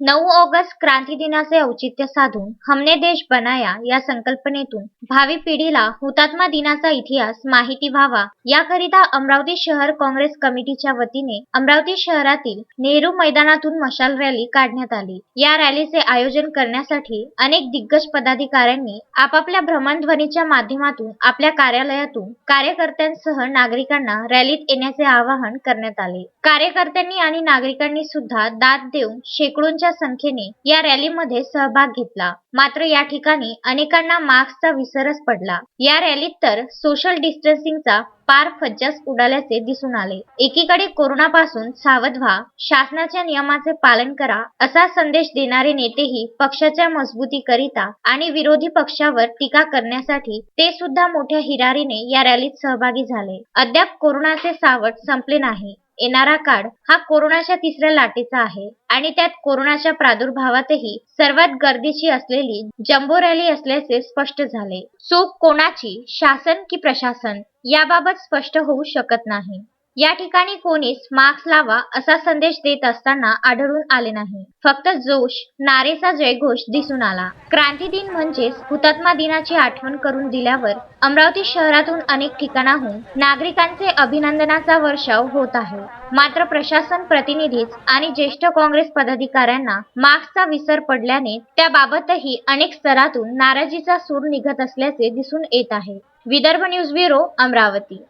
नऊ ऑगस्ट क्रांती दिनाचे औचित्य साधून हमने देश बनाया या संकल्पनेतून भावी पिढीला हुतात्मा दिनाचा इतिहास माहिती व्हावा. याकरिता अमरावती शहर काँग्रेस कमिटीच्या वतीने अमरावती शहरातील नेहरू मैदानातून मशाल रॅली काढण्यात आली. या रॅलीचे आयोजन करण्यासाठी अनेक दिग्गज पदाधिकाऱ्यांनी आपापल्या भ्रमणध्वनीच्या माध्यमातून आपल्या कार्यालयातून कार्यकर्त्यांसह नागरिकांना रॅलीत येण्याचे आवाहन करण्यात आले. कार्यकर्त्यांनी आणि नागरिकांनी सुद्धा दाद देऊन शेकडोंच्या संख्येने या रॅलीमध्ये सहभाग घेतला. मात्र या ठिकाणी अनेकांना मास्कचा विसरच पडला. या रॅलीत तर सोशल डिस्टन्सिंगचा पार फज्जास उडाल्याचे दिसून आले. एकीकडे कोरोनापासून सावध व्हा शासनाच्या नियमाचे पालन करा असा संदेश देणारे नेतेही पक्षाच्या मजबूतीकरिता आणि विरोधी पक्षावर टीका करण्यासाठी ते सुद्धा मोठ्या हिरारीने या रॅलीत सहभागी झाले. अद्याप कोरोनाचे सावट संपले नाही. येणारा काळ हा कोरोनाच्या तिसऱ्या लाटेचा आहे आणि त्यात कोरोनाच्या प्रादुर्भावातही सर्वात गर्दीची असलेली जम्बो रॅली असल्याचे स्पष्ट झाले. चूक कोणाची? शासन की प्रशासन? याबाबत स्पष्ट होऊ शकत नाही. या ठिकाणी कोणीच मास्क लावा असा संदेश देत असताना आढळून आले नाही. फक्त जोश नारेचा जयघोष दिसून आला. क्रांती दिन म्हणजेच हुतात्मा दिनाची आठवण करून दिल्यावर अमरावती शहरातून अनेक ठिकाणाहून नागरिकांचे अभिनंदनाचा वर्षाव होत आहे. मात्र प्रशासन प्रतिनिधीच आणि ज्येष्ठ काँग्रेस पदाधिकाऱ्यांना मास्कचा विसर पडल्याने त्याबाबतही अनेक स्तरातून नाराजीचा सूर निघत असल्याचे दिसून येत आहे. Vidarbha news bureau Amravati.